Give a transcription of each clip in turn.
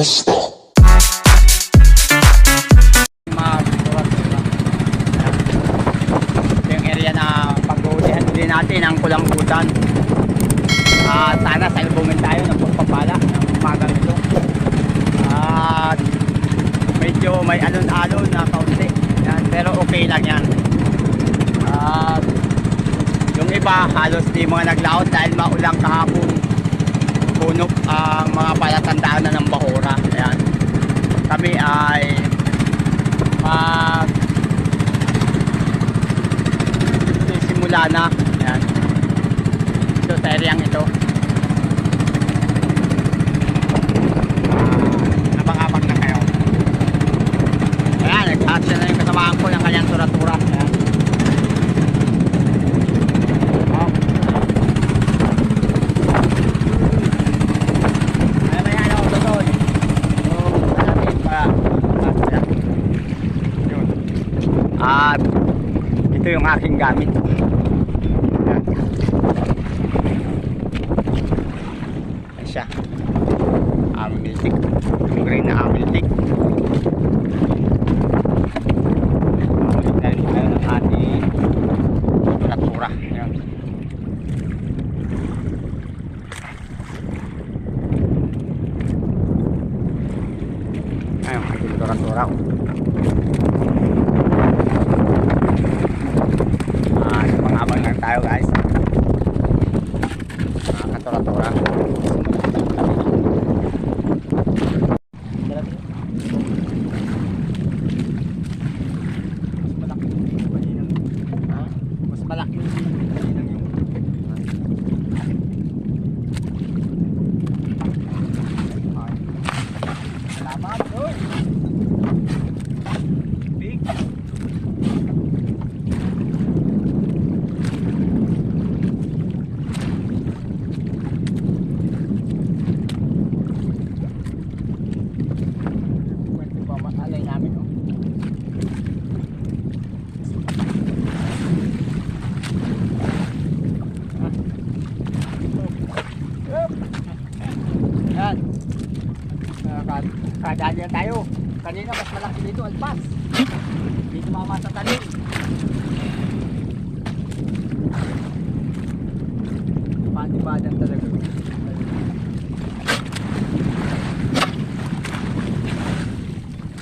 Uli natin ang kulambutan. Ah, sana sa ilbumin tayo ng pagpapala ng umagang ito. At medyo may alon-alon na kaunti. Yan, pero okay lang yan. At yung iba halos di mga naglaot dahil maulang kahapon puno ang mga palatandaan na ng bahura. Ayan. Kami ay mag simula na. Yan ito sa areang ito. Ah, abang-abang na kayo. Ayan nag-action na yung kasamaan ko ng kanyang tura-tura. Ayan Oh. Ayan na yan, oh, doon. Oh, natin pa. Ah, yun. At ito yung aking gamit. Yan. Yan siya. Amiltik. Yung green na amiltik. Ulit na rin tayo ng ating tura Yan. Ayun, ating tura-tura. Ah, abang lang tayo guys. Ah, katura-tura. Mas malaki yung kaninang yung Ay. Salamat, Lord. Big. Pwede ba matalay namin, oh. Yan. Uh, Kadaan yan tayo. Kanina mas malaki dito, alpas. Dito mamatatalin. Panibadan talaga.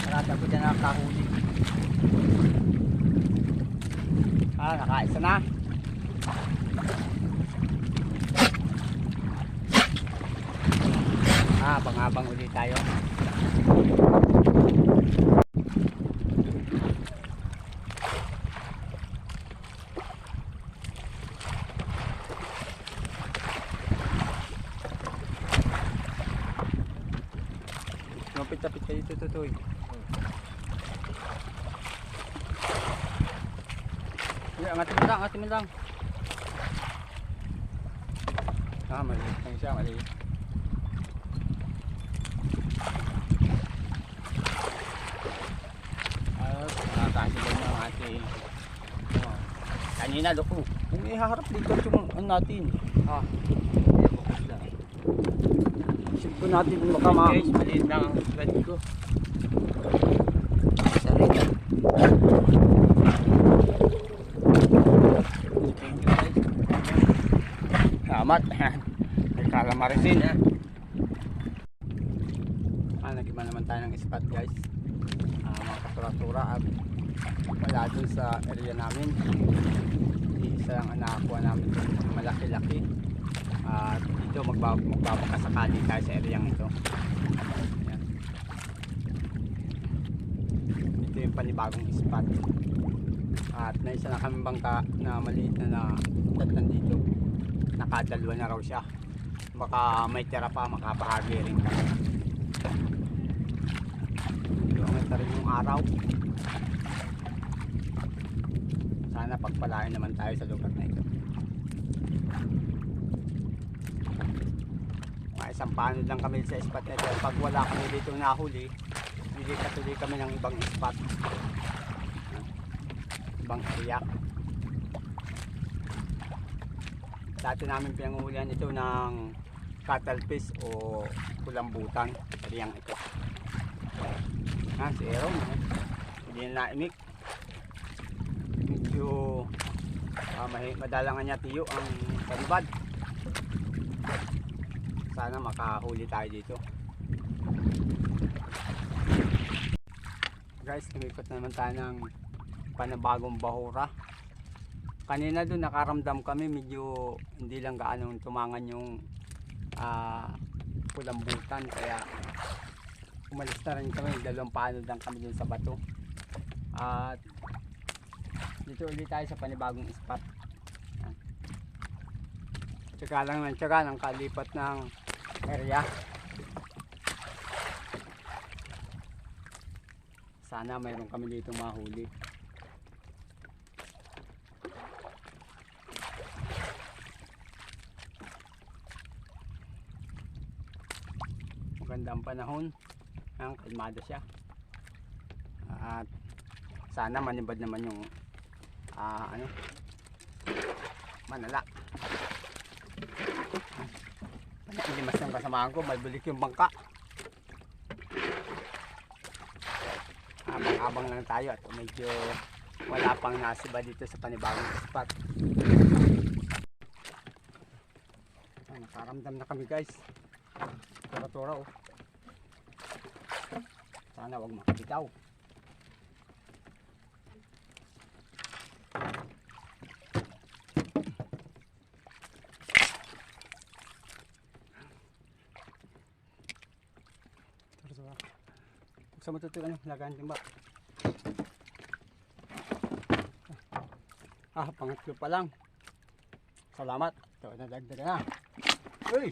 Marata ko dyan ang kahuli. Ah, nakaisa na. Pangabang ulit tayo. Mapit-tapit kayo dito, Toy. Hindi, angatin mo lang, angatin mo lang. Ah, maliit lang siya, maliit. At nakakasila ating oh, kanina loko. Kung ihaharap dito yung ano natin. Ah. bukas lang. Isip ko natin kung baka ma... Guys, maliit lang ang sled ko. Sarita. Salamat. May kalamarisin. Ah, nag-iba naman tayo ng spot guys. Ah, mga katura-tura at wala dun sa area namin. Isa lang ang nakakuha namin dun, malaki-laki. At dito magba magbabakasakali tayo sa area ito. Yan. Ito yung panibagong spot. At na isa na kami bangka na maliit na na tatlan dito. Nakadalwa na raw siya. Baka may tira pa, makabahagi rin kami. Lumita rin yung araw. Sana pagpalain naman tayo sa lugar na ito. Mga isang paano lang kami sa spot na ito. Pag wala kami dito nahuli, hindi katuloy kami ng ibang spot. Ibang area. Dati namin pinanguhulihan ito ng cuttlefish o kulambutan. Ariyang ito. Ah, si Aaron. Eh. Hindi na naimik. Medyo mahi, madalangan niya tiyo ang kalibad. Sana makahuli tayo dito. Guys, lumipot naman tayo ng panabagong bahura. Kanina doon nakaramdam kami medyo hindi lang gaano tumangan yung ah, kulambutan kaya umalis na rin kami dalawang paano lang kami dun sa bato at dito ulit tayo sa panibagong spot. Tsaka lang ng tsaka ng kalipat ng area. Sana mayroon kami dito mahuli. Maganda ang panahon. Ang kalmado siya. At sana manibad naman yung ah, ano manala limas ng kasamaan ko malbulik yung bangka. Abang-abang lang tayo at medyo wala pang nasiba dito sa panibagong spot. Nakaramdam na kami guys. Tura-tura oh. Sana wag makabitaw. Tura-tura. Ito ito, ano, lagaan din ba? Ah, pangatlo pa lang. Salamat. Ito, nadagdagan na. Uy!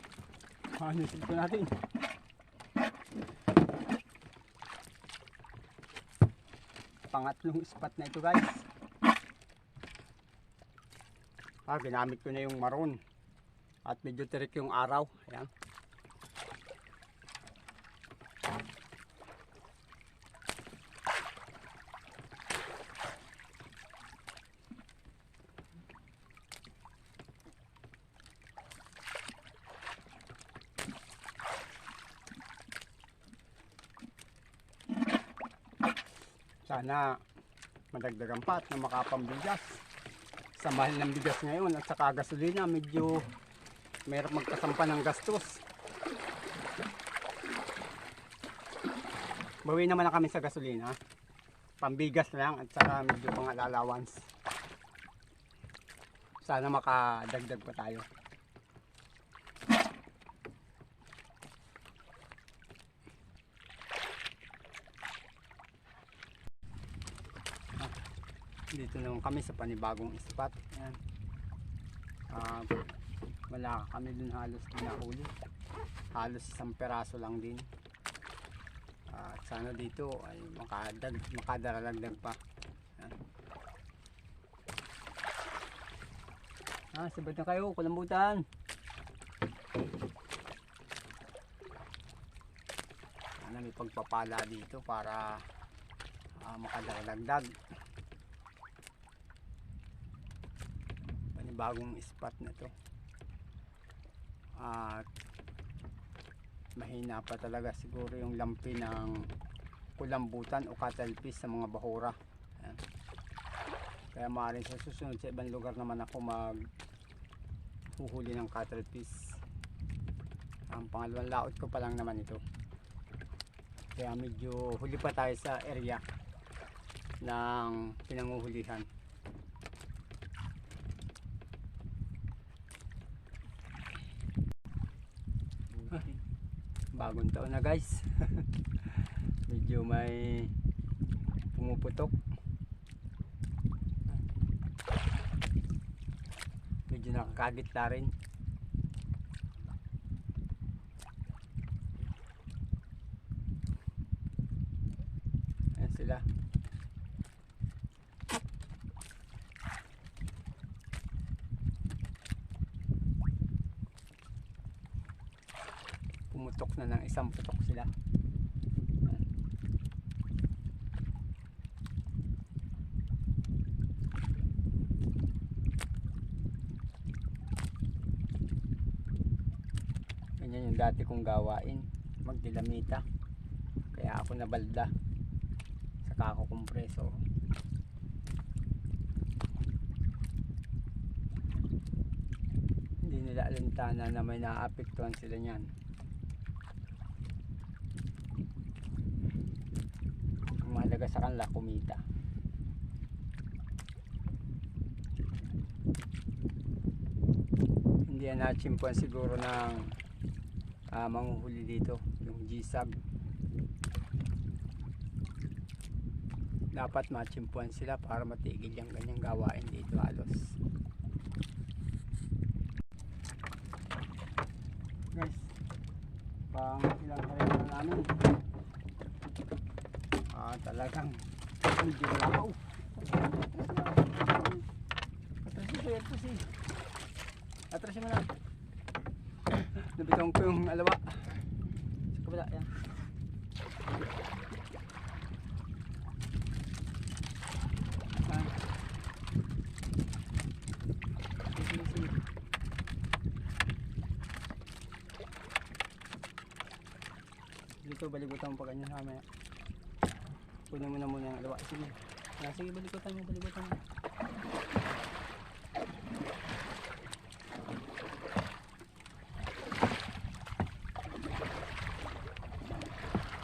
Yung silpo natin? pangatlong spot na ito guys ah ginamit ko na yung maroon at medyo tirik yung araw ayan sana madagdagan pa at na makapambigas. Sa mahal ng bigas ngayon at saka gasolina medyo mayroon magkasampa ng gastos. Bawi naman na kami sa gasolina. Pambigas lang at saka medyo pang allowance sana makadagdag pa tayo dito naman kami sa panibagong spot. Ayan. Ah, wala kami dun halos pinahuli halos isang peraso lang din. Ah, at sana dito ay makadag, makadaralagdag pa. Ayan. ah sabad na kayo kulambutan. Sana may pagpapala dito para ah, makadaralagdag bagong spot na to. At mahina pa talaga siguro yung lampi ng kulambutan o catalpis sa mga bahura. Ayan. kaya maaaring sa susunod sa ibang lugar naman ako mag huhuli ng catalpis ang pangalawang laot ko pa lang naman ito. Kaya medyo huli pa tayo sa area ng pinanguhulihan na guys. Medyo may pumuputok. Medyo nakakagit na rin ayan sila pumutok na ng isang putok sila ganyan yung dati kong gawain magdilamita kaya ako nabalda nakakukompreso. Hindi nila alintana na may naapektuhan sila niyan. Mahalaga sa kanila kumita. Hindi yan nachimpuan siguro ng ah, manghuhuli dito, yung G-Sag. Dapat machimpuan sila para matigil yung ganyang gawain dito halos. Guys, pang ilang hari na namin. Ah, talagang medyo malabaw. Atrasin ko yan po si. Atrasin mo na. Nabitong ko yung alawa. Sa kabila, yan. Ah. Dito, baligutan mo pa ganyan mamaya. Kunin mo na muna yung alawa. Sige. Ah, sige, baligutan mo, baligutan mo.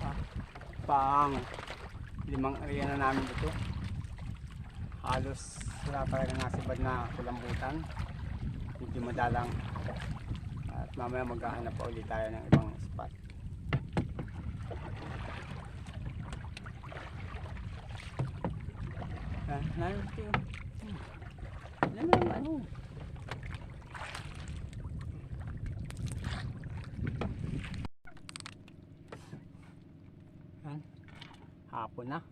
Ah, Pang limang area na namin dito. Halos wala talaga nasibad na kulambutan. Medyo madalang. At mamaya maghahanap pa ulit tayo ng ibang spot. Ah, ito. Hmm. Alam mo naman, ano? Yan. Hapon na.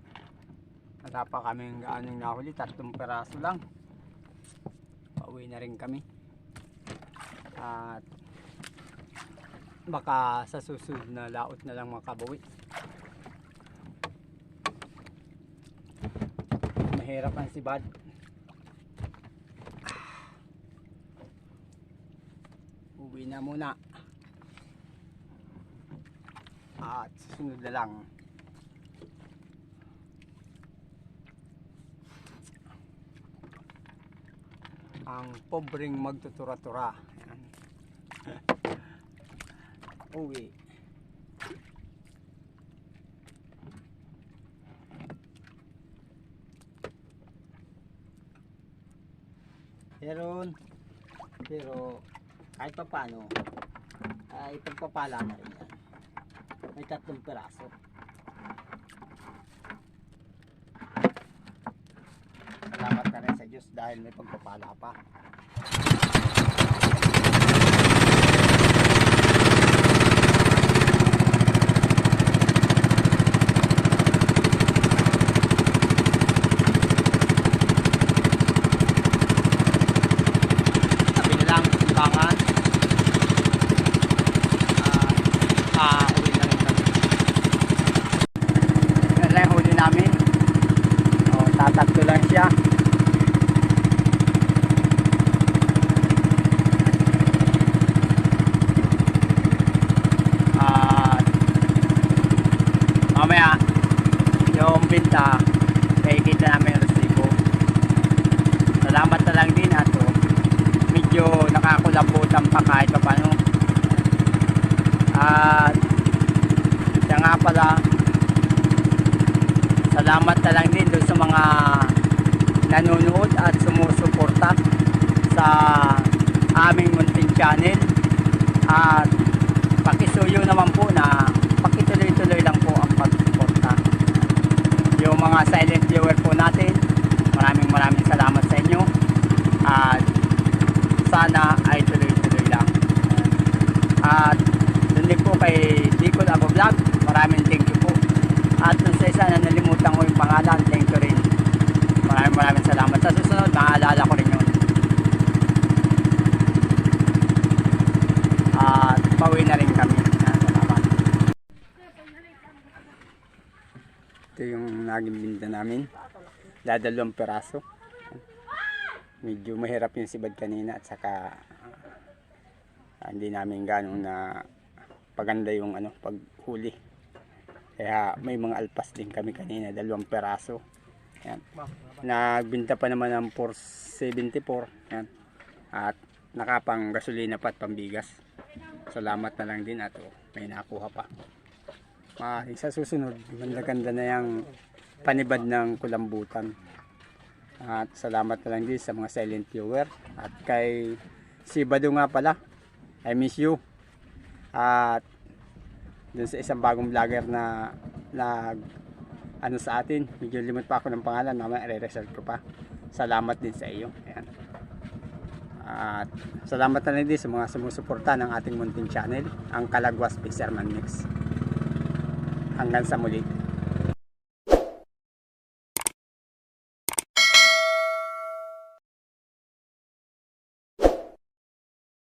Wala pa kaming gaanong nahuli. Tatlong peraso lang. Pauwi na rin kami. At baka sa susunod na laot na lang makabawi. Mahirap ang sibad. Uwi na muna. At susunod na lang. Ang pobreng magtutura-tura. Uwi. Meron. Pero kahit pa paano, ay pagpapala na rin yan. May tatlong peraso. Salamat Diyos dahil may pagpapala pa. Sabi na lang, timbangan. Ah, uh, uwi na rin kami. Yan lang yung huli namin. Oh, tatatlo lang siya. At mamaya yung binta nakikita namin yung resibo. Salamat na lang din ato. Medyo nakakulabutan pa kahit pa paano. At siya nga pala salamat na lang din doon sa mga nanonood at sumusuporta sa aming munting channel. At pakisuyo naman po na pakituloy-tuloy lang po ang pagsuporta. Yung mga silent viewer po natin maraming maraming salamat sa inyo. At sana ay tuloy-tuloy lang at dun din po kay Dicol Abo Vlog maraming thank you po at dun sa na nalimutan ko yung pangalan. Thank you rin. Maraming maraming salamat. Sa susunod maaalala ko rin yun. At pauwi na rin kami. Ito yung naging binta namin. Dadalawang peraso medyo mahirap yung sibad kanina at saka ah, hindi namin ganong na paganda yung ano paghuli Kaya may mga alpas din kami kanina, dalawang peraso. Yan. Nagbinta pa naman ng 474. Yan. At nakapang gasolina pa at pambigas. Salamat na lang din at oh, may nakuha pa. Ah, sa susunod, ganda-ganda na yung panibad ng kulambutan. At salamat na lang din sa mga silent viewer. At kay si Bado nga pala, I miss you. At dun sa isang bagong vlogger na nag ano sa atin, medyo limot pa ako ng pangalan, naman i-research ko pa. Salamat din sa iyo. Ayan. At salamat na rin din sa mga sumusuporta ng ating munting channel, ang Kalagwas Fisherman Mix. Hanggang sa muli.